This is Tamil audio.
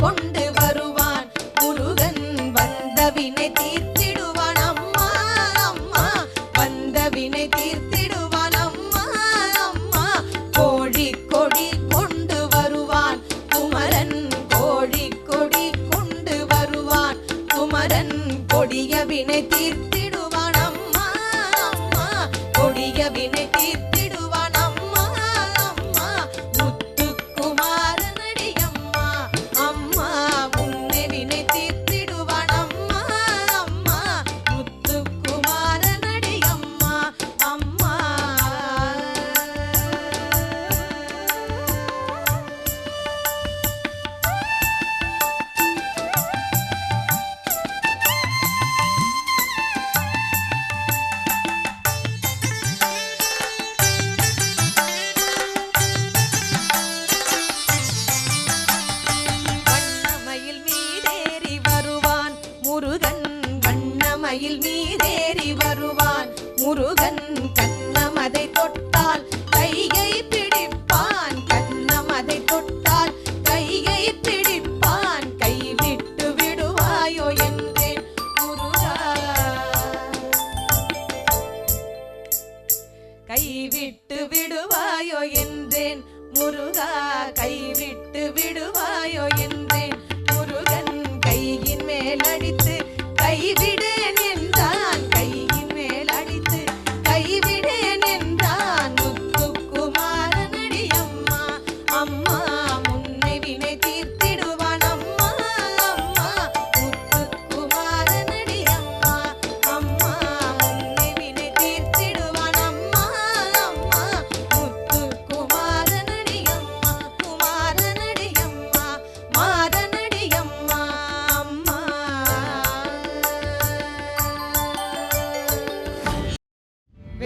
கொண்டு வருவான். முருகன் வந்தவினை தீர்த்திடுவான். அம்மா அம்மா வந்தவினை தீர்த்திடுவான். அம்மா அம்மா கோடி கொடி கொண்டு வருவான். குமரன் கோடி கொடி கொடிய வினை தீர்த்து மயில் மீதேறி வருவான். முருகன் கண்ணமதை தொட்டால் கையை பிடிப்பான். கண்ணமதை தொட்டால் கையை பிடிப்பான். கை விட்டு விடுவாயோ என்றேன் முருகா. கை விட்டு விடுவாயோ என்றேன் முருகா. கைவிட்டு விடுவாயோ